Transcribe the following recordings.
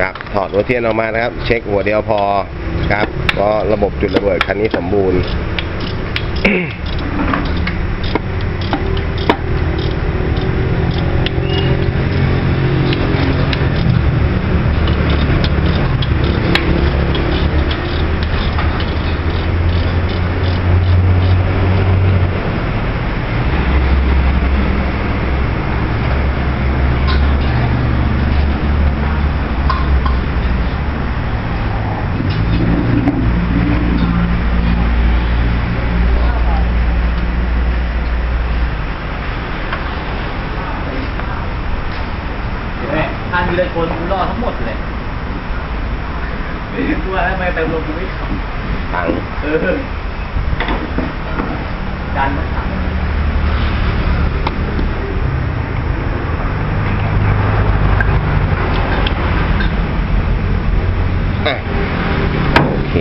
ครับถอดหัวเทียนออกมานะครับ เช็คหัวเดียวพอครับเพราะระบบจุดระเบิดคันนี้สมบูรณ์ อันนี้เลยคนกูรอดทั้งหมดเลยกูว่าทำไมเติมลมกูไม่ขับถังเออดันมาขับโอเค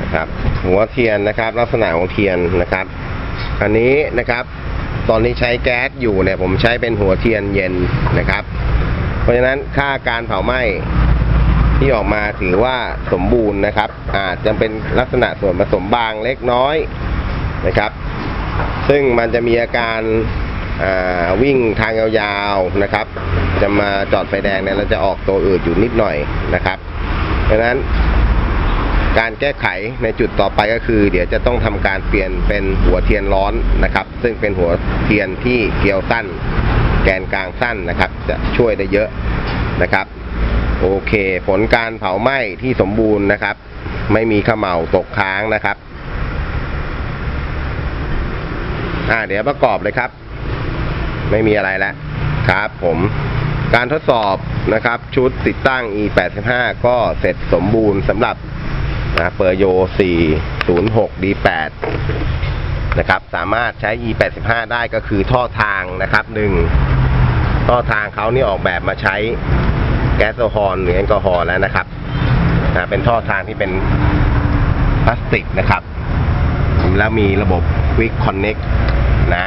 นะครับหัวเทียนนะครับ ลักษณะของเทียนนะครับ อันนี้นะครับ ตอนนี้ใช้แก๊สอยู่เนี่ย ผมใช้เป็นหัวเทียนเย็นนะครับ เพราะฉะนั้นค่าการเผาไหม้ที่ออกมาถือว่าสมบูรณ์นะครับ อาจจะเป็นลักษณะส่วนผสมบางเล็กน้อยนะครับ ซึ่งมันจะมีอาการาวิ่งทางยาวๆนะครับ จะมาจอดไฟแดงเนี่ยเราจะออกตัวอืดอยู่นิดหน่อยนะครับ เพราะฉะนั้น การแก้ไขในจุดต่อไปก็คือ เดี๋ยวจะต้องทำการเปลี่ยนเป็นหัวเทียนร้อนนะครับ ซึ่งเป็นหัวเทียนที่เกลียวสั้น แกนกลางสั้นนะครับ จะช่วยได้เยอะนะครับ โอเค ผลการเผาไหม้ที่สมบูรณ์นะครับ ไม่มีขม่าตกค้างนะครับอ่าเดี๋ยวประกอบเลยครับ ไม่มีอะไรแล้วครับผมการทดสอบนะครับ ชุดติดตั้ง e85 ก็เสร็จสมบูรณ์สำหรับ นะเปอร์โย 406 D8 นะครับ สามารถใช้ e85 ได้ก็คือท่อทางนะครับหนึ่งท่อทางเขานี่ออกแบบมาใช้แก๊สโซฮอลหรือแอลกอฮอล์แล้วนะครับนะเป็นท่อทางที่เป็นพลาสติกนะครับ แล้วมีระบบ Quick Connect นะ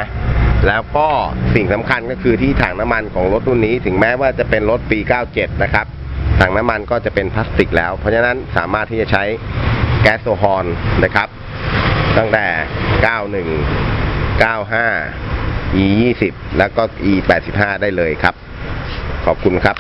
แล้วก็สิ่งสำคัญก็คือที่ถังน้ำมันของรถรุ่นนี้ ถึงแม้ว่าจะเป็นรถปี 97 นะครับ ถังน้ำมันก็จะเป็นพลาสติกแล้ว เพราะฉะนั้นสามารถที่จะใช้แก๊สโซฮอลนะครับ ตั้งแต่ 91 95 E 20 แล้วก็ E 85 ได้เลยครับ ขอบคุณครับ